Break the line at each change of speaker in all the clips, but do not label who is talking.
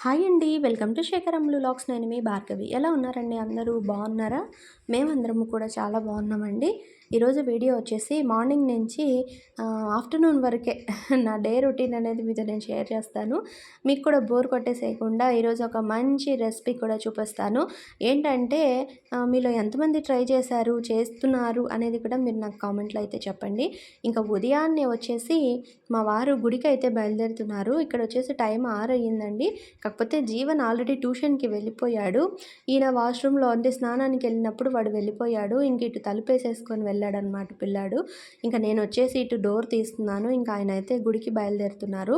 Hi అండి. Welcome to శేఖరములు లాక్స్. నేను మీ భార్గవి. ఎలా ఉన్నారండి అందరూ? బాగున్నారా? మేమందరము కూడా చాలా బాగున్నామండి. ఈరోజు వీడియో వచ్చేసి మార్నింగ్ నుంచి ఆఫ్టర్నూన్ వరకే నా డే రొటీన్ అనేది మీతో నేను షేర్ చేస్తాను. మీకు కూడా బోర్ కొట్టేసేయకుండా ఈరోజు ఒక మంచి రెసిపీ కూడా చూపిస్తాను. ఏంటంటే మీలో ఎంతమంది ట్రై చేశారు చేస్తున్నారు అనేది కూడా మీరు నాకు కామెంట్లో అయితే చెప్పండి. ఇంకా ఉదయాన్నే వచ్చేసి మా వారు గుడికి అయితే బయలుదేరుతున్నారు. ఇక్కడ వచ్చేసి టైం ఆరు అయ్యిందండి. కాకపోతే జీవన్ ఆల్రెడీ ట్యూషన్కి వెళ్ళిపోయాడు. ఈయన వాష్రూమ్లో అంటే స్నానానికి వెళ్ళినప్పుడు వాడు వెళ్ళిపోయాడు. ఇంక ఇటు తలుపేసేసుకొని వెళ్ళాడనమాట పిల్లాడు. ఇంకా నేను వచ్చేసి ఇటు డోర్ తీస్తున్నాను. ఇంకా ఆయన అయితే గుడికి బయలుదేరుతున్నారు.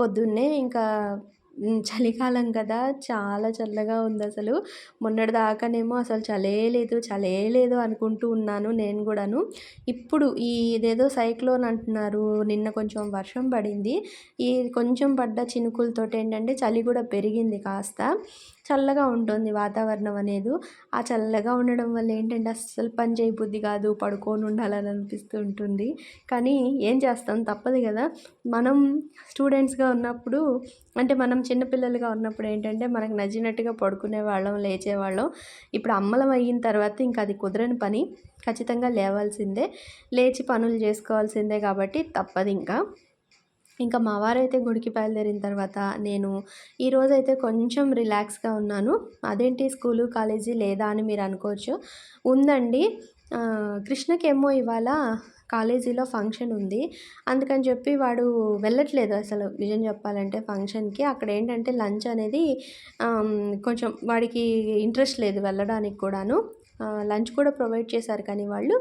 పొద్దున్నే ఇంకా చలికాలం కదా. చాలా చల్లగా ఉంది అసలు. మొన్నటి దాకానేమో అసలు చలే లేదు చలే లేదు అనుకుంటూ ఉన్నాను నేను కూడాను. ఇప్పుడు ఈ ఇదేదో సైక్లోన్ అంటున్నారు. నిన్న కొంచెం వర్షం పడింది. ఈ కొంచెం పడ్డ చినుకులతో ఏంటంటే చలి కూడా పెరిగింది కాస్త. చల్లగా ఉంటుంది వాతావరణం అనేది. ఆ చల్లగా ఉండడం వల్ల ఏంటంటే అస్సలు పని చేయబుద్ధి కాదు పడుకొని ఉండాలని అనిపిస్తూ ఉంటుంది. కానీ ఏం చేస్తాం? తప్పదు కదా. మనం స్టూడెంట్స్గా ఉన్నప్పుడు అంటే మనం చిన్నపిల్లలుగా ఉన్నప్పుడు ఏంటంటే మనకు నచ్చినట్టుగా పడుకునే వాళ్ళం లేచేవాళ్ళం ఇప్పుడు అమ్మలం అయిన తర్వాత ఇంకా అది కుదరని పని. ఖచ్చితంగా లేవాల్సిందే. లేచి పనులు చేసుకోవాల్సిందే కాబట్టి తప్పదు ఇంకా. ఇంకా మా వారైతే గుడికి బయలుదేరిన తర్వాత నేను ఈరోజైతే కొంచెం రిలాక్స్గా ఉన్నాను. అదేంటి స్కూలు కాలేజీ లేదా అని మీరు అనుకోవచ్చు. ఉందండి. కృష్ణకేమో ఇవాళ కాలేజీలో ఫంక్షన్ ఉంది. అందుకని చెప్పి వాడు వెళ్ళట్లేదు అసలు నిజం చెప్పాలంటే ఫంక్షన్కి. అక్కడ ఏంటంటే లంచ్ అనేది కొంచెం వాడికి ఇంట్రెస్ట్ లేదు వెళ్ళడానికి కూడాను. లంచ్ కూడా ప్రొవైడ్ చేశారు కానీ వాళ్ళు.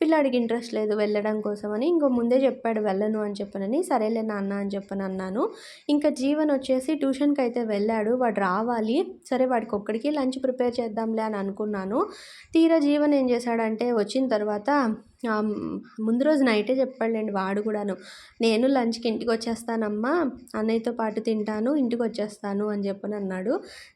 పిల్లాడికి ఇంట్రెస్ట్ లేదు వెళ్ళడం కోసమని ఇంకో ముందే చెప్పాడు వెళ్ళను అని చెప్పనని. సరేలే నాన్న అని చెప్పని అన్నాను. ఇంకా జీవన్ వచ్చేసి ట్యూషన్కి అయితే వెళ్ళాడు వాడు రావాలి. సరే వాడికి ఒక్కడికి లంచ్ ప్రిపేర్ చేద్దాంలే అని అనుకున్నాను. తీరా జీవన్ ఏం చేశాడంటే వచ్చిన తర్వాత ముందు రోజు నైటే చెప్పాడులేండి వాడు కూడాను. నేను లంచ్కి ఇంటికి వచ్చేస్తానమ్మా అన్నయ్యతో పాటు తింటాను ఇంటికి వచ్చేస్తాను అని చెప్పని అన్నాడు.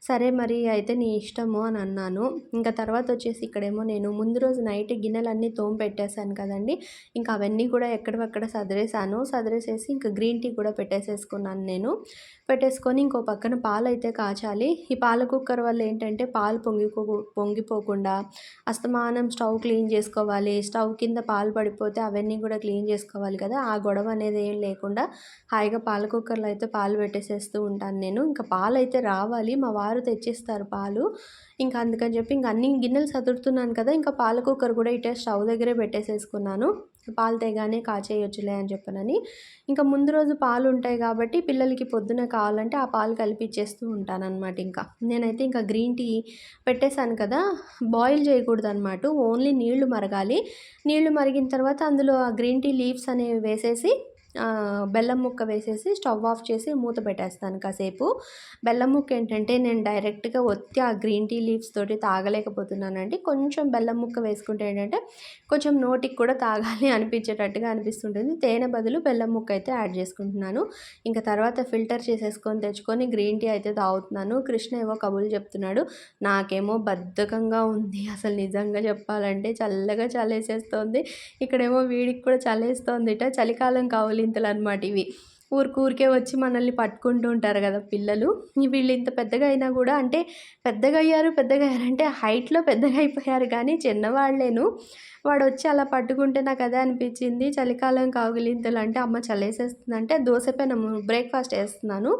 సరే మరి అయితే నీ ఇష్టము అని అన్నాను. ఇంకా తర్వాత వచ్చేసి ఇక్కడేమో నేను ముందు రోజు నైట్ గిన్నెలన్నీ తోము పెట్టేశాను కదండి. ఇంకా అవన్నీ కూడా ఎక్కడవక్కడ సదిరేసాను సదిరేసేసి ఇంకా గ్రీన్ టీ కూడా పెట్టేసేసుకున్నాను నేను. పెట్టేసుకొని ఇంకో పక్కన పాలు అయితే కాచాలి. ఈ పాల కుక్కర్ వల్ల ఏంటంటే పాలు పొంగిపో పొంగిపోకుండా అస్తమానం స్టవ్ క్లీన్ చేసుకోవాలి. స్టవ్ కింద పాలు పడిపోతే అవన్నీ కూడా క్లీన్ చేసుకోవాలి కదా. ఆ గొడవ అనేది ఏం లేకుండా హాయిగా పాల కుక్కర్లో అయితే పాలు పెట్టేసేస్తూ ఉంటాను నేను. ఇంకా పాలు అయితే రావాలి. మా వారు తెచ్చిస్తారు పాలు. ఇంకా అందుకని చెప్పి ఇంకా అన్ని గిన్నెలు సదురుతున్నాను కదా. ఇంకా పాల కుక్కర్ కూడా ఇటే స్టవ్ దగ్గరే పెట్టేసేసుకున్నాను. పాలు తేగానే కాచేయొచ్చులే అని చెప్పనని. ఇంకా ముందు రోజు పాలు ఉంటాయి కాబట్టి పిల్లలకి పొద్దున కావాలంటే ఆ పాలు కలిపి ఇచ్చేస్తూ ఉంటాను అనమాట ఇంకా. నేనైతే ఇంకా గ్రీన్ టీ పెట్టేశాను కదా బాయిల్ చేయకూడదు అనమాట ఓన్లీ నీళ్ళు మరగాలి. నీళ్ళు మరిగిన తర్వాత అందులో ఆ గ్రీన్ టీ లీవ్స్ అనేవి వేసేసి బెల్లం ముక్క వేసేసి స్టవ్ ఆఫ్ చేసి మూత పెట్టేస్తాను కాసేపు. బెల్లం ముక్క ఏంటంటే నేను డైరెక్ట్గా ఒత్తి ఆ గ్రీన్ టీ లీవ్స్ తోటి తాగలేకపోతున్నానండి. కొంచెం బెల్లం ముక్క వేసుకుంటే ఏంటంటే కొంచెం నోటికి కూడా తాగాలి అనిపించేటట్టుగా అనిపిస్తుంటుంది. తేనె బదులు బెల్లం ముక్క అయితే యాడ్ చేసుకుంటున్నాను. ఇంకా తర్వాత ఫిల్టర్ చేసేసుకొని తెచ్చుకొని గ్రీన్ టీ అయితే తాగుతున్నాను. కృష్ణ ఏవో కబులు చెప్తున్నాడు. నాకేమో బద్ధకంగా ఉంది. అసలు నిజంగా చెప్పాలంటే చల్లగా చలేసేస్తోంది ఇక్కడేమో వీడికి కూడా చలేస్తోంది ఇట చలికాలం కావాలి చెల్లింతలు అనమాట ఇవి. ఊరికే వచ్చి మనల్ని పట్టుకుంటూ ఉంటారు కదా పిల్లలు. వీళ్ళు ఇంత పెద్దగా అయినా కూడా అంటే పెద్దగా అయ్యారు పెద్దగా అయ్యారంటే హైట్లో పెద్దగా అయిపోయారు కానీ చిన్నవాళ్ళేను. వాడు వచ్చి అలా పట్టుకుంటే నాకు అదే అనిపించింది. చలికాలం కాగులింతలు అంటే అమ్మ చల్లేసేస్తుంది అంటే దోశ పెనము బ్రేక్ఫాస్ట్ వేస్తున్నాను.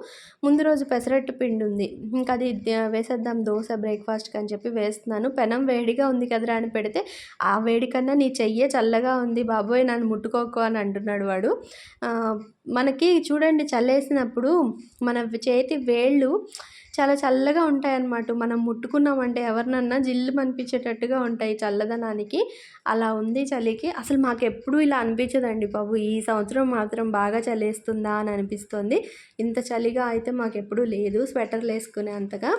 ముందు రోజు పెసరట్టు పిండి ఉంది. ఇంకా అది వేసేద్దాం దోశ బ్రేక్ఫాస్ట్కి అని చెప్పి వేస్తున్నాను. పెనం వేడిగా ఉంది కదరా అని పెడితే ఆ వేడికన్నా నీ చెయ్యే చల్లగా ఉంది బాబోయ్ నన్ను ముట్టుకోకు అని అంటున్నాడు వాడు. మనకి చూడండి చల్లేసినప్పుడు మన చేతి వేళ్ళు చాలా చల్లగా ఉంటాయన్నమాట. మనం ముట్టుకున్నామంటే ఎవరినన్నా జిల్లు అనిపించేటట్టుగా ఉంటాయి చల్లదనానికి. అలా ఉంది చలికి. అసలు మాకు ఎప్పుడూ ఇలా అనిపించదండి బాబు. ఈ సంవత్సరం మాత్రం బాగా చలేస్తుందా అని అనిపిస్తుంది. ఇంత చలిగా అయితే మాకు ఎప్పుడూ లేదు. స్వెటర్లు వేసుకునే అంతగా.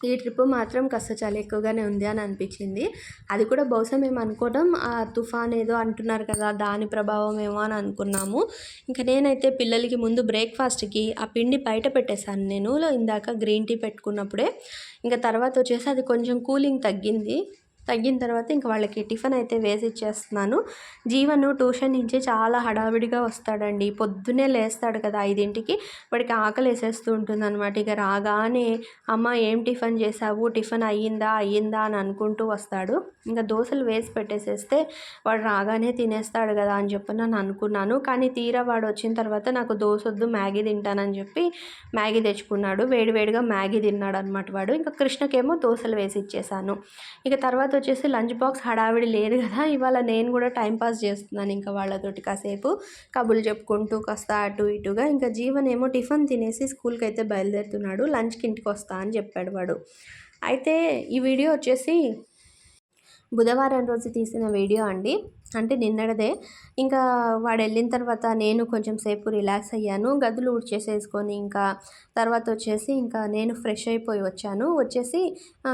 ఈ ట్రిప్ మాత్రం కాస్త చాలా ఎక్కువగానే ఉంది అని అనిపించింది. అది కూడా బహుశా మేము అనుకోవడం ఆ తుఫాన్ ఏదో అంటున్నారు కదా దాని ప్రభావం ఏమో అని అనుకున్నాము. ఇంకా నేనైతే పిల్లలకి ముందు బ్రేక్ఫాస్ట్కి ఆ పిండి బయట పెట్టేశాను. నేను ఇందాక గ్రీన్ టీ పెట్టుకున్నప్పుడే. ఇంకా తర్వాత వచ్చేసి అది కొంచెం కూలింగ్ తగ్గింది. తగ్గిన తర్వాత ఇంక వాళ్ళకి టిఫిన్ అయితే వేసి ఇచ్చేస్తున్నాను. జీవను ట్యూషన్ నుంచి చాలా హడావిడిగా వస్తాడండి. పొద్దున్నే లేస్తాడు కదా ఐదింటికి. వాడికి ఆకలి వేసేస్తూ ఉంటుంది అనమాట ఇక రాగానే అమ్మ ఏం టిఫిన్ చేసావు టిఫిన్ అయ్యిందా? అయ్యిందా? అని అనుకుంటూ వస్తాడు. ఇంకా దోశలు వేసి పెట్టేసేస్తే వాడు రాగానే తినేస్తాడు కదా అని చెప్పి నేను అనుకున్నాను. కానీ తీరా వాడు వచ్చిన తర్వాత నాకు దోశ వద్దు మ్యాగీ తింటానని చెప్పి మ్యాగీ తెచ్చుకున్నాడు. వేడివేడిగా మ్యాగీ తిన్నాడు అనమాట వాడు. ఇంకా కృష్ణకేమో దోశలు వేసి ఇచ్చేసాను ఇక తర్వాత వచ్చేసి లంచ్ బాక్స్ హడావిడి లేదు కదా ఇవాళ నేను కూడా టైంపాస్ చేస్తున్నాను ఇంకా వాళ్ళతోటి కాసేపు. కబుర్లు చెప్పుకుంటూ కాస్త అటు ఇటుగా ఇంకా జీవన్ ఏమో టిఫిన్ తినేసి స్కూల్కి అయితే బయలుదేరుతున్నాడు లంచ్కి ఇంటికి వస్తా అని చెప్పాడు వాడు. అయితే ఈ వీడియో వచ్చేసి బుధవారం రోజు తీసిన వీడియో అండి. అంటే నిన్నటిదే. ఇంకా వాడు వెళ్ళిన తర్వాత నేను కొంచెం సేపు రిలాక్స్ అయ్యాను. గదులు ఊడ్చేసేసుకొని ఇంకా తర్వాత వచ్చేసి ఇంకా నేను ఫ్రెష్ అయిపోయి వచ్చాను. వచ్చేసి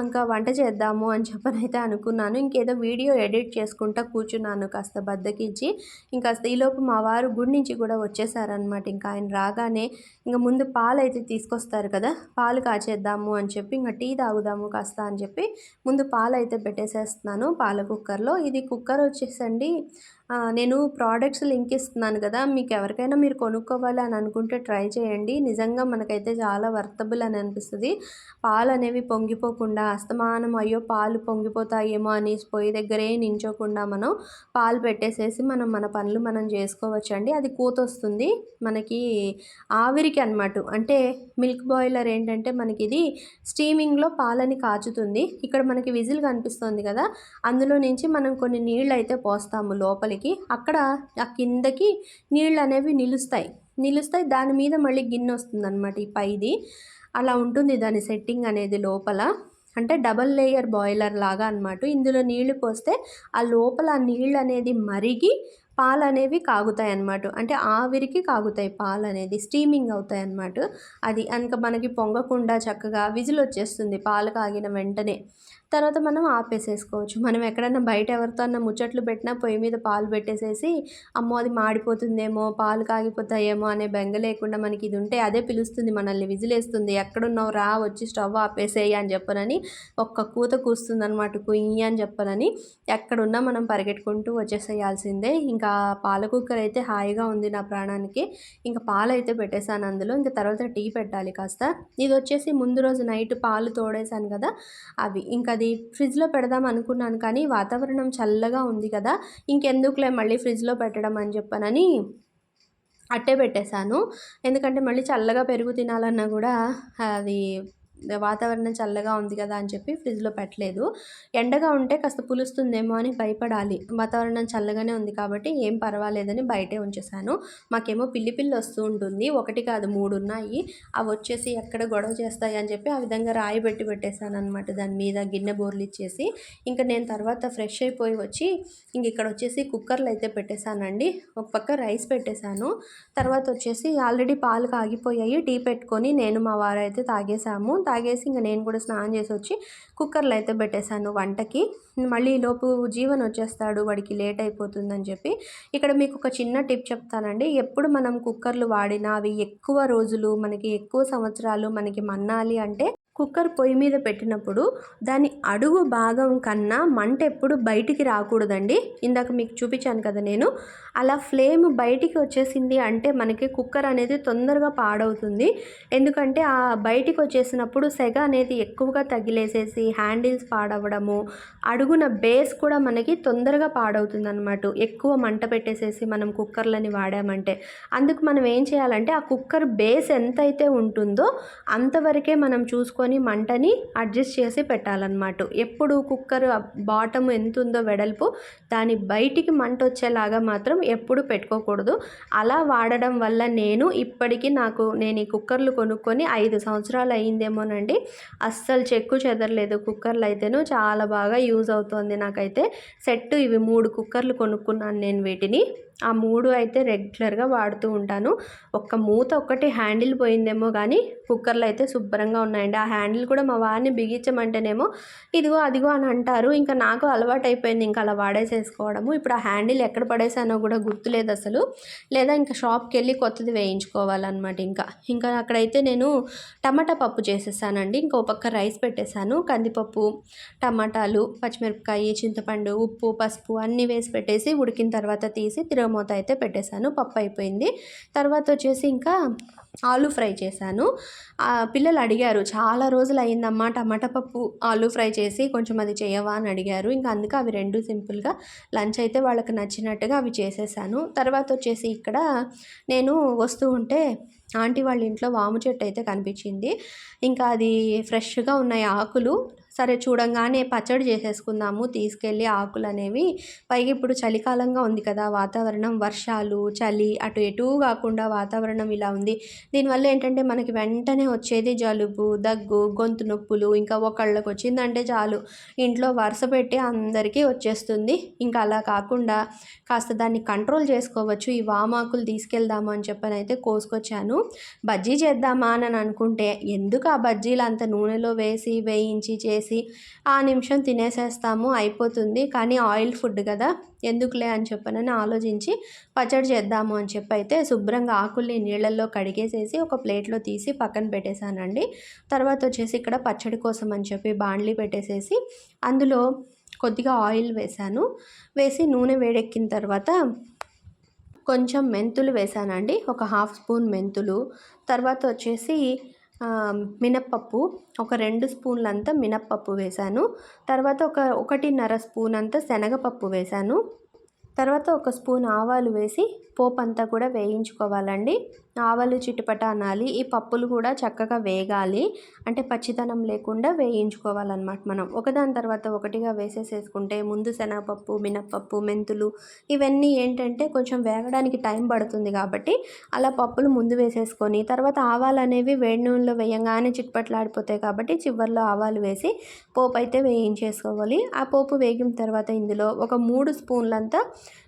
ఇంకా వంట చేద్దాము అని చెప్పని అయితే అనుకున్నాను. ఇంకేదో వీడియో ఎడిట్ చేసుకుంటా కూర్చున్నాను కాస్త బద్దకించి. ఇంకా ఈలోపు మా వారు గుడి నుంచి కూడా వచ్చేసారనమాట ఇంకా ఆయన రాగానే ఇంకా ముందు పాలు అయితే తీసుకొస్తారు కదా పాలు కాచేద్దాము అని చెప్పి ఇంకా టీ తాగుదాము కాస్త అని చెప్పి ముందు పాలు అయితే పెట్టేసేస్తున్నాను పాల కుక్కర్లో. ఇది కుక్కర్ వచ్చేసండి చెప్పి నేను ప్రోడక్ట్స్ లింక్ ఇస్తున్నాను కదా మీకు ఎవరికైనా మీరు కొనుక్కోవాలి అని అనుకుంటే ట్రై చేయండి. నిజంగా మనకైతే చాలా వర్తబుల్ అని అనిపిస్తుంది. పాలు అనేవి పొంగిపోకుండా అస్తమానం అయ్యో పాలు పొంగిపోతాయేమో అనేసి పొయ్యి దగ్గరే నించోకుండా మనం పాలు పెట్టేసేసి మనం మన పనులు మనం చేసుకోవచ్చు అండి అది కూత వస్తుంది మనకి ఆవిరికి అనమాట అంటే మిల్క్ బాయిలర్ ఏంటంటే మనకి ఇది స్టీమింగ్లో పాలని కాచుతుంది. ఇక్కడ మనకి విజిల్ కనిపిస్తుంది కదా అందులో నుంచి మనం కొన్ని నీళ్ళు అయితే పోస్తాము లోపలికి అక్కడ ఆ కిందకి నీళ్ళు అనేవి నిలుస్తాయి. నిలుస్తాయి దాని మీద మళ్ళీ గిన్నె వస్తుంది అనమాట ఈ పైది. అలా ఉంటుంది దాని సెట్టింగ్ అనేది లోపల. అంటే డబల్ లేయర్ బాయిలర్ లాగా అనమాట ఇందులో నీళ్ళు పోస్తే ఆ లోపల ఆ నీళ్ళు అనేది మరిగి పాలు అనేవి కాగుతాయి అన్నమాట. అంటే ఆవిరికి కాగుతాయి పాలు అనేది స్టీమింగ్ అవుతాయి అన్నమాట. అది కనుక మనకి పొంగకుండా చక్కగా విజిల్ వచ్చేస్తుంది పాలు కాగిన వెంటనే. తర్వాత మనం ఆపేసేసుకోవచ్చు. మనం ఎక్కడన్నా బయట ఎవరితో అన్న ముచ్చట్లు పెట్టినా పొయ్యి మీద పాలు పెట్టేసేసి అమ్మో అది మాడిపోతుందేమో పాలు కాగిపోతాయేమో అనే బెంగ లేకుండా మనకి ఇది ఉంటే అదే పిలుస్తుంది. మనల్ని విజిలేస్తుంది. ఎక్కడున్నావు? రా వచ్చి స్టవ్ ఆపేసేయి అని చెప్పనని ఒక్క కూత కూస్తుంది అనమాట కుయ్యి అని చెప్పనని ఎక్కడున్నా మనం పరిగెట్టుకుంటూ వచ్చేసేయాల్సిందే. ఇంకా పాల కుక్కర్ అయితే హాయిగా ఉంది నా ప్రాణానికి. ఇంకా పాలు అయితే పెట్టేశాను అందులో. ఇంకా తర్వాత టీ పెట్టాలి కాస్త. ఇది వచ్చేసి ముందు రోజు నైట్ పాలు తోడేశాను కదా అవి. ఇంకా అది ఫ్రిడ్జ్లో పెడదాం అనుకున్నాను కానీ వాతావరణం చల్లగా ఉంది కదా ఇంకెందుకులే మళ్ళీ ఫ్రిడ్జ్లో పెట్టడం అని చెప్పనని అట్టే పెట్టేశాను. ఎందుకంటే మళ్ళీ చల్లగా పెరుగు తినాలన్నా కూడా అది వాతావరణం చల్లగా ఉంది కదా అని చెప్పి ఫ్రిడ్జ్లో పెట్టలేదు. ఎండగా ఉంటే కాస్త పులుస్తుందేమో అని భయపడాలి. వాతావరణం చల్లగానే ఉంది కాబట్టి ఏం పర్వాలేదని బయటే ఉంచేసాను మాకేమో పిల్లి పిల్లి వస్తూ ఉంటుంది. ఒకటి కాదు మూడు ఉన్నాయి. అవి వచ్చేసి ఎక్కడ గొడవ చేస్తాయి అని చెప్పి ఆ విధంగా రాయి పెట్టి పెట్టేశాను అనమాట దాని మీద గిన్నె బోర్లు ఇచ్చేసి ఇంకా నేను తర్వాత ఫ్రెష్ అయిపోయి వచ్చి ఇంక ఇక్కడ వచ్చేసి కుక్కర్లు అయితే పెట్టేశానండి. ఒక పక్క రైస్ పెట్టేశాను. తర్వాత వచ్చేసి ఆల్రెడీ పాలు కాగిపోయాయి. టీ పెట్టుకొని నేను మా వారైతే తాగేశాము. తాగేసాము తాగేసి ఇంకా నేను కూడా స్నానం చేసి వచ్చి కుక్కర్లో అయితే పెట్టేశాను వంటకి. మళ్ళీ లోపు జీవన్ వచ్చేస్తాడు వాడికి లేట్ అయిపోతుందని చెప్పి. ఇక్కడ మీకు ఒక చిన్న టిప్ చెప్తానండి. ఎప్పుడు మనం కుక్కర్లు వాడినా అవి ఎక్కువ రోజులు మనకి ఎక్కువ సంవత్సరాలు మనకి మన్నాలి అంటే కుక్కర్ పొయ్యి మీద పెట్టినప్పుడు దాని అడుగు భాగం కన్నా మంట ఎప్పుడు బయటికి రాకూడదండి. ఇందాక మీకు చూపించాను కదా నేను. అలా ఫ్లేమ్ బయటికి వచ్చేసింది అంటే మనకి కుక్కర్ అనేది తొందరగా పాడవుతుంది. ఎందుకంటే ఆ బయటికి వచ్చేసినప్పుడు సెగ అనేది ఎక్కువగా తగిలేసేసి హ్యాండిల్స్ పాడవడము అడుగున బేస్ కూడా మనకి తొందరగా పాడవుతుంది అనమాట ఎక్కువ మంట పెట్టేసేసి మనం కుక్కర్లని వాడామంటే. అందుకు మనం ఏం చేయాలంటే ఆ కుక్కర్ బేస్ ఎంతైతే ఉంటుందో అంతవరకే మనం చూసుకొని తీసుకొని మంటని అడ్జస్ట్ చేసి పెట్టాలన్నమాట. ఎప్పుడు కుక్కర్ బాటమ్ ఎంత ఉందో వెడల్పు దాని బయటికి మంట వచ్చేలాగా మాత్రం ఎప్పుడు పెట్టుకోకూడదు. అలా వాడడం వల్ల నేను ఇప్పటికీ నాకు నేను ఈ కుక్కర్లు కొనుక్కొని ఐదు సంవత్సరాలు అయ్యిందేమోనండి. అస్సలు చెక్కు చెదరలేదు కుక్కర్లు అయితేను చాలా బాగా యూజ్ అవుతుంది నాకైతే. సెట్ ఇవి మూడు కుక్కర్లు కొనుక్కున్నాను నేను వీటిని. ఆ మూడు అయితే రెగ్యులర్గా వాడుతూ ఉంటాను. ఒక్క మూత ఒక్కటి హ్యాండిల్ పోయిందేమో కానీ కుక్కర్లు అయితే శుభ్రంగా ఉన్నాయండి. ఆ హ్యాండిల్ కూడా మా వారిని బిగించమంటేనేమో ఇదిగో అదిగో అని అంటారు. ఇంకా నాకు అలవాటు అయిపోయింది ఇంకా అలా వాడేసేసుకోవడము. ఇప్పుడు ఆ హ్యాండిల్ ఎక్కడ పడేసానో కూడా గుర్తులేదు అసలు. లేదా ఇంకా షాప్కి వెళ్ళి కొత్తది వేయించుకోవాలన్నమాట ఇంకా. ఇంకా అక్కడైతే నేను టమాటా పప్పు చేసేసానండి. ఇంకో పక్క రైస్ పెట్టేశాను. కందిపప్పు టమాటాలు పచ్చిమిరపకాయ చింతపండు ఉప్పు పసుపు అన్నీ వేసి పెట్టేసి ఉడికిన తర్వాత తీసి మూత అయితే పెట్టేశాను పప్పు అయిపోయింది. తర్వాత వచ్చేసి ఇంకా ఆలు ఫ్రై చేశాను. పిల్లలు అడిగారు చాలా రోజులు అయిందమ్మా టమాటా పప్పు ఆలు ఫ్రై చేసి కొంచెం అది చేయవా? అని అడిగారు. ఇంకా అందుకే అవి రెండు సింపుల్గా లంచ్ అయితే వాళ్ళకి నచ్చినట్టుగా అవి చేసేసాను. తర్వాత వచ్చేసి ఇక్కడ నేను వస్తూ ఉంటే ఆంటీ వాళ్ళ ఇంట్లో వాము చెట్టు అయితే కనిపించింది. ఇంకా అది ఫ్రెష్గా ఉన్నాయి ఆకులు. సరే చూడంగానే పచ్చడి చేసేసుకుందాము తీసుకెళ్ళి ఆకులు అనేవి పైగా ఇప్పుడు చలికాలంగా ఉంది కదా వాతావరణం వర్షాలు చలి అటు ఎటు కాకుండా వాతావరణం ఇలా ఉంది. దీనివల్ల ఏంటంటే మనకి వెంటనే వచ్చేది జలుబు దగ్గు గొంతు నొప్పులు ఇంకా ఒకళ్ళకి వచ్చిందంటే చాలు. ఇంట్లో వరుస పెట్టి అందరికీ వచ్చేస్తుంది. ఇంకా అలా కాకుండా కాస్త దాన్ని కంట్రోల్ చేసుకోవచ్చు. ఈ వామాకులు తీసుకెళ్దాము అని చెప్పని అయితే కోసుకొచ్చాను. బజ్జీ చేద్దామా అని అనుకుంటే ఎందుకు ఆ బజ్జీలు అంత నూనెలో వేసి వేయించి చేసి చేసి ఆ నిమిషం తినేసేస్తాము అయిపోతుంది. కానీ ఆయిల్ ఫుడ్ కదా ఎందుకులే అని చెప్పనని ఆలోచించి పచ్చడి చేద్దాము అని చెప్పి అయితే శుభ్రంగా ఆకుల్ని నీళ్ళల్లో కడిగేసేసి ఒక ప్లేట్లో తీసి పక్కన పెట్టేశానండి. తర్వాత వచ్చేసి ఇక్కడ పచ్చడి కోసం అని చెప్పి బాండ్లీ పెట్టేసేసి అందులో కొద్దిగా ఆయిల్ వేశాను. వేసి నూనె వేడెక్కిన తర్వాత కొంచెం మెంతులు వేసానండి ఒక హాఫ్ స్పూన్ మెంతులు. తర్వాత వచ్చేసి మినప్పప్పు. ఒక రెండు స్పూన్లంతా మినప్పప్పు వేశాను. తర్వాత ఒక ఒకటిన్నర స్పూన్ అంతా శనగపప్పు వేశాను. తర్వాత ఒక స్పూన్ ఆవాలు వేసి పోపు అంతా కూడా వేయించుకోవాలండి. ఆవాలు చిటపట అనాలి. ఈ పప్పులు కూడా చక్కగా వేగాలి. అంటే పచ్చితనం లేకుండా వేయించుకోవాలన్నమాట మనం. ఒకదాని తర్వాత ఒకటిగా వేసేసేసుకుంటే ముందు శనగపప్పు మినప్పప్పు మెంతులు ఇవన్నీ ఏంటంటే కొంచెం వేగడానికి టైం పడుతుంది కాబట్టి అలా పప్పులు ముందు వేసేసుకొని తర్వాత ఆవాలు అనేవి వేడి నూనెలో వేయంగానే చిట్పట్లాడిపోతాయి కాబట్టి చివరిలో ఆవాలు వేసి పోపు అయితే వేయించేసుకోవాలి. ఆ పోపు వేగిన తర్వాత ఇందులో ఒక మూడు స్పూన్లంతా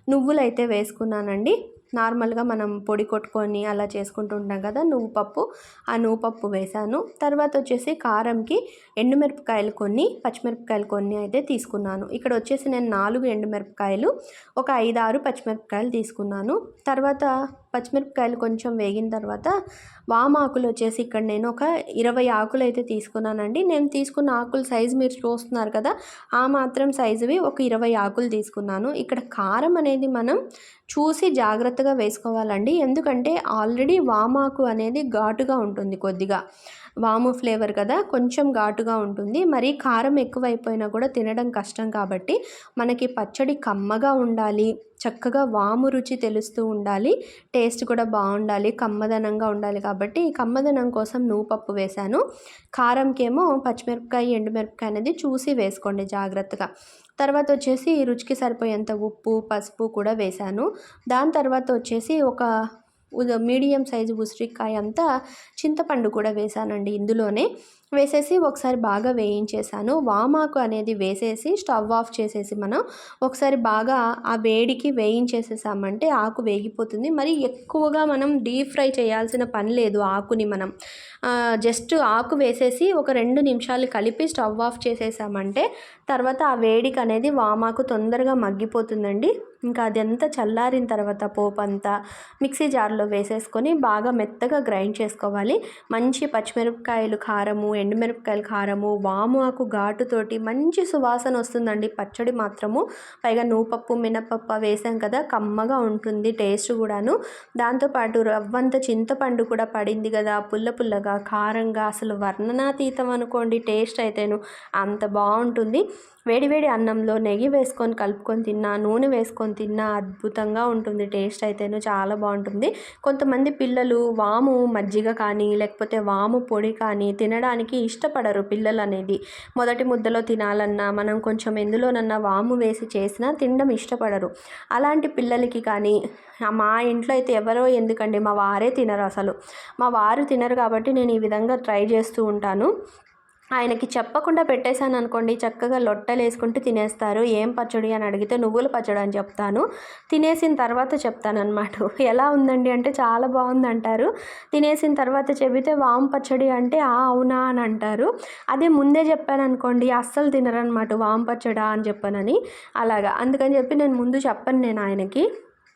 నువ్వులు అయితే వేసుకున్నానండి. నార్మల్గా మనం పొడి కొట్టుకొని అలా చేసుకుంటూ ఉంటాం కదా నువ్వు పప్పు ఆ నువ్వు పప్పు వేసాను. తర్వాత వచ్చేసి కారంకి ఎండుమిరపకాయలు కొన్ని పచ్చిమిరపకాయలు కొన్ని అయితే తీసుకున్నాను. ఇక్కడ వచ్చేసి నేను నాలుగు ఎండుమిరపకాయలు ఒక ఐదు ఆరు పచ్చిమిరపకాయలు తీసుకున్నాను. తర్వాత పచ్చిమిరపకాయలు కొంచెం వేగిన తర్వాత వామాకులు వచ్చేసి ఇక్కడ నేను ఒక ఇరవై ఆకులు అయితే తీసుకున్నానండి. నేను తీసుకున్న ఆకుల సైజు మీరు చూస్తున్నారు కదా ఆ మాత్రం సైజువి ఒక ఇరవై ఆకులు తీసుకున్నాను. ఇక్కడ కారం అనేది మనం చూసి జాగ్రత్తగా వేసుకోవాలండి. ఎందుకంటే ఆల్రెడీ వామాకు అనేది ఘాటుగా ఉంటుంది కొద్దిగా. వాము ఫ్లేవర్ కదా కొంచెం ఘాటుగా ఉంటుంది. మరి కారం ఎక్కువైపోయినా కూడా తినడం కష్టం కాబట్టి మనకి పచ్చడి కమ్మగా ఉండాలి చక్కగా వాము రుచి తెలుస్తూ ఉండాలి టేస్ట్ కూడా బాగుండాలి కమ్మదనంగా ఉండాలి కాబట్టి కమ్మదనం కోసం నువ్వు పప్పు వేశాను. కారంకేమో పచ్చిమిరపకాయ ఎండుమిరపకాయ అనేది చూసి వేసుకోండి జాగ్రత్తగా. తర్వాత వచ్చేసి రుచికి సరిపోయేంత ఉప్పు పసుపు కూడా వేశాను. దాని తర్వాత వచ్చేసి ఒక మీడియం సైజు ఉసిరికాయ అంతా చింతపండు కూడా వేసానండి ఇందులోనే. వేసేసి ఒకసారి బాగా వేయించేసాను. వామాకు అనేది వేసేసి స్టవ్ ఆఫ్ చేసేసి మనం ఒకసారి బాగా ఆ వేడికి వేయించేసేసామంటే ఆకు వేగిపోతుంది. మరి ఎక్కువగా మనం డీప్ ఫ్రై చేయాల్సిన పని లేదు ఆకుని మనం. జస్ట్ ఆకు వేసేసి ఒక రెండు నిమిషాలు కలిపి స్టవ్ ఆఫ్ చేసేసామంటే తర్వాత ఆ వేడికి అనేది వామాకు తొందరగా మగ్గిపోతుందండి. ఇంకా అదంతా చల్లారిన తర్వాత పోపు అంతా మిక్సీ జార్లో వేసేసుకొని బాగా మెత్తగా గ్రైండ్ చేసుకోవాలి. మంచి పచ్చిమిరపకాయలు కారము ఎండుమిరపకాయలు కారము వాము ఆకు ఘాటుతోటి మంచి సువాసన వస్తుందండి. పచ్చడి మాత్రము. పైగా నూపప్పు మినపప్పు వేసాం కదా కమ్మగా ఉంటుంది టేస్ట్ కూడాను. దాంతోపాటు రవ్వంత చింతపండు కూడా పడింది కదా పుల్ల పుల్లగా కారంగా అసలు వర్ణనాతీతం అనుకోండి టేస్ట్ అయితేను అంత బాగుంటుంది. వేడివేడి అన్నంలో నెయ్యి వేసుకొని కలుపుకొని తిన్నా నూనె వేసుకొని తిన్నా అద్భుతంగా ఉంటుంది. టేస్ట్ అయితేను చాలా బాగుంటుంది. కొంతమంది పిల్లలు వాము మజ్జిగ కానీ లేకపోతే వాము పొడి కానీ తినడానికి ఇష్టపడరు పిల్లలు అనేది మొదటి ముద్దలో తినాలన్నా మనం కొంచెం ఎందులోనన్నా వాము వేసి చేసినా తినడం ఇష్టపడరు. అలాంటి పిల్లలకి కానీ మా ఇంట్లో అయితే ఎవరో ఎందుకండి మా వారే తినరు అసలు. మా వారు తినరు కాబట్టి నేను ఈ విధంగా ట్రై చేస్తూ ఉంటాను. ఆయనకి చెప్పకుండా పెట్టేశాను అనుకోండి చక్కగా లొట్టలు వేసుకుంటూ తినేస్తారు. ఏం పచ్చడి? అని అడిగితే నువ్వుల పచ్చడి అని చెప్తాను. తినేసిన తర్వాత చెప్తాను అనమాట ఎలా ఉందండి? అంటే చాలా బాగుంది అంటారు తినేసిన తర్వాత చెబితే వాము పచ్చడి అంటే ఆ అవునా? అని అంటారు. అదే ముందే చెప్పాను అనుకోండి అస్సలు తినరనమాట వాము పచ్చడా అని చెప్పానని. అలాగా. అందుకని చెప్పి నేను ముందు చెప్పను నేను ఆయనకి.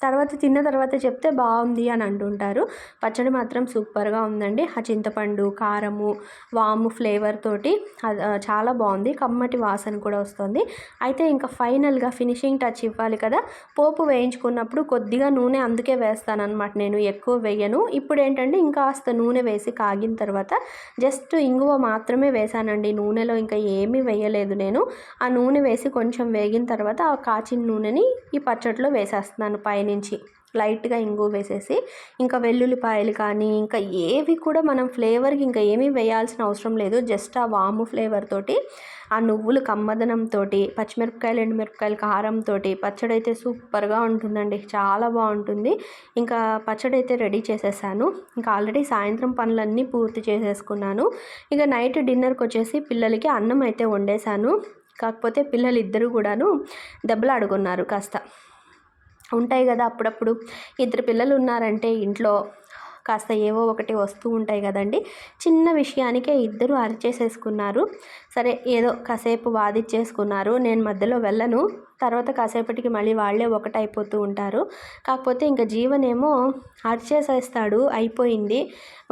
తర్వాత తిన్న తర్వాత చెప్తే బాగుంది అని అంటుంటారు. పచ్చడి మాత్రం సూపర్గా ఉందండి. ఆ చింతపండు కారము వాము ఫ్లేవర్ తోటి చాలా బాగుంది. కమ్మటి వాసన కూడా వస్తుంది. అయితే ఇంకా ఫైనల్గా ఫినిషింగ్ టచ్ ఇవ్వాలి కదా. పోపు వేయించుకున్నప్పుడు కొద్దిగా నూనె అందుకే వేస్తానన్నమాట. నేను ఎక్కువ వేయను. ఇప్పుడు ఏంటంటే ఇంకాస్త నూనె వేసి కాగిన తర్వాత జస్ట్ ఇంగువ మాత్రమే వేసానండి. నూనెలో ఇంకా ఏమీ వేయలేదు నేను. ఆ నూనె వేసి కొంచెం వేగిన తర్వాత ఆ కాచిన నూనెని ఈ పచ్చడిలో వేసేస్తున్నాను. పైన నుంచి లైట్గా ఇంగు వేసేసి ఇంకా వెల్లుల్లిపాయలు కానీ ఇంకా ఏవి కూడా మనం ఫ్లేవర్కి ఇంకా ఏమీ వేయాల్సిన అవసరం లేదు. జస్ట్ ఆ వాము ఫ్లేవర్ తోటి ఆ నువ్వులు కమ్మదనంతో పచ్చిమిరపకాయలు ఎండుమిరపకాయలు కారంతో పచ్చడి అయితే సూపర్గా ఉంటుందండి. చాలా బాగుంటుంది. ఇంకా పచ్చడి అయితే రెడీ చేసేసాను. ఇంకా ఆల్రెడీ సాయంత్రం పనులన్నీ పూర్తి చేసేసుకున్నాను. ఇక నైట్ డిన్నర్కి వచ్చేసి పిల్లలకి అన్నం అయితే వండేశాను కాకపోతే పిల్లలు ఇద్దరు కూడాను దెబ్బలు కాస్త. ఉంటాయి కదా అప్పుడప్పుడు. ఇద్దరు పిల్లలు ఉన్నారంటే ఇంట్లో కాస్త ఏవో ఒకటి వస్తూ ఉంటాయి కదండి. చిన్న విషయానికే ఇద్దరు అరిచేసేసుకున్నారు. సరే ఏదో కాసేపు వాదిచ్చేసుకున్నారు. నేను మధ్యలో వెళ్ళను. తర్వాత కాసేపటికి మళ్ళీ వాళ్ళే ఒకటైపోతూ ఉంటారు. కాకపోతే ఇంకా జీవనేమో అరిచేసేస్తాడు. అయిపోయింది.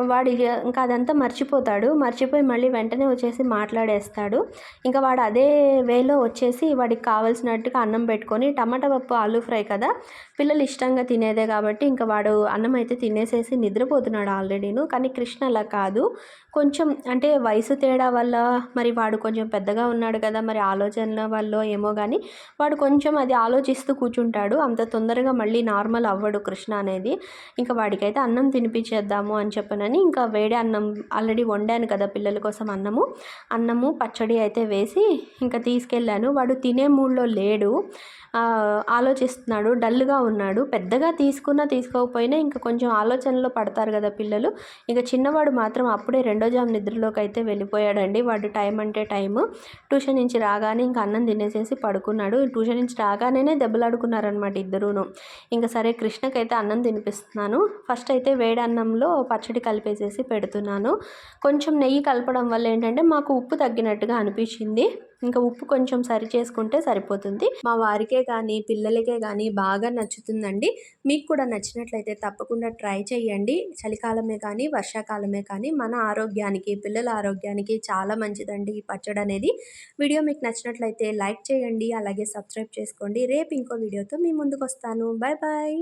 వాడు ఇంకా అదంతా మర్చిపోతాడు. మర్చిపోయి మళ్ళీ వెంటనే వచ్చేసి మాట్లాడేస్తాడు. ఇంకా వాడు అదే వేలో వచ్చేసి వాడికి కావాల్సినట్టుగా అన్నం పెట్టుకొని టమాటా పప్పు ఆలూ ఫ్రై కదా పిల్లలు ఇష్టంగా తినేదే కాబట్టి ఇంకా వాడు అన్నం అయితే తినేసేసి నిద్రపోతున్నాడు ఆల్రెడీను. కానీ కృష్ణ అలా కాదు. కొంచెం అంటే వయసు తేడా వల్ల మరి వాడు కొంచెం పెద్దగా ఉన్నాడు కదా మరి ఆలోచనల వల్ల ఏమో కానీ వాడు కొంచెం అది ఆలోచిస్తూ కూర్చుంటాడు. అంత తొందరగా మళ్ళీ నార్మల్ అవ్వడు కృష్ణ అనేది. ఇంకా వాడికైతే అన్నం తినిపించేద్దాము అని చెప్పనని ఇంకా వేడి అన్నం ఆల్రెడీ వండాను కదా పిల్లల కోసం అన్నము. అన్నము పచ్చడి అయితే వేసి ఇంకా తీసుకెళ్ళాను. వాడు తినే మూడ్లో లేడు. ఆలోచిస్తున్నాడు డల్గా ఉన్నాడు. పెద్దగా తీసుకున్నా తీసుకోకపోయినా ఇంకా కొంచెం ఆలోచనలో పడతారు కదా పిల్లలు. ఇంకా చిన్నవాడు మాత్రం అప్పుడే రెండో జామ్ నిద్రలోకి అయితే వెళ్ళిపోయాడండి. వాడు టైం అంటే టైము. ట్యూషన్ నుంచి రాగానే ఇంకా అన్నం తినేసేసి పడుకున్నాడు. ట్యూషన్ నుంచి రాగానే దెబ్బలాడుకున్నారనమాట ఇద్దరూను. ఇంకా సరే కృష్ణకైతే అన్నం తినిపిస్తున్నాను. ఫస్ట్ అయితే వేడి అన్నంలో పచ్చడి కలిపేసేసి పెడుతున్నాను. కొంచెం నెయ్యి కలపడం వల్ల ఏంటంటే మాకు ఉప్పు తగ్గినట్టుగా అనిపించింది. ఇంకా ఉప్పు కొంచెం సరి చేసుకుంటే సరిపోతుంది. మా వారికే కానీ పిల్లలకే కానీ బాగా నచ్చుతుందండి. మీకు కూడా నచ్చినట్లయితే తప్పకుండా ట్రై చేయండి చలికాలమే కానీ వర్షాకాలమే కానీ మన ఆరోగ్యానికి పిల్లల ఆరోగ్యానికి చాలా మంచిదండి ఈ పచ్చడి అనేది. వీడియో మీకు నచ్చినట్లయితే లైక్ చేయండి అలాగే సబ్స్క్రైబ్ చేసుకోండి. రేపు ఇంకో వీడియోతో మీ ముందుకు వస్తాను. Bye bye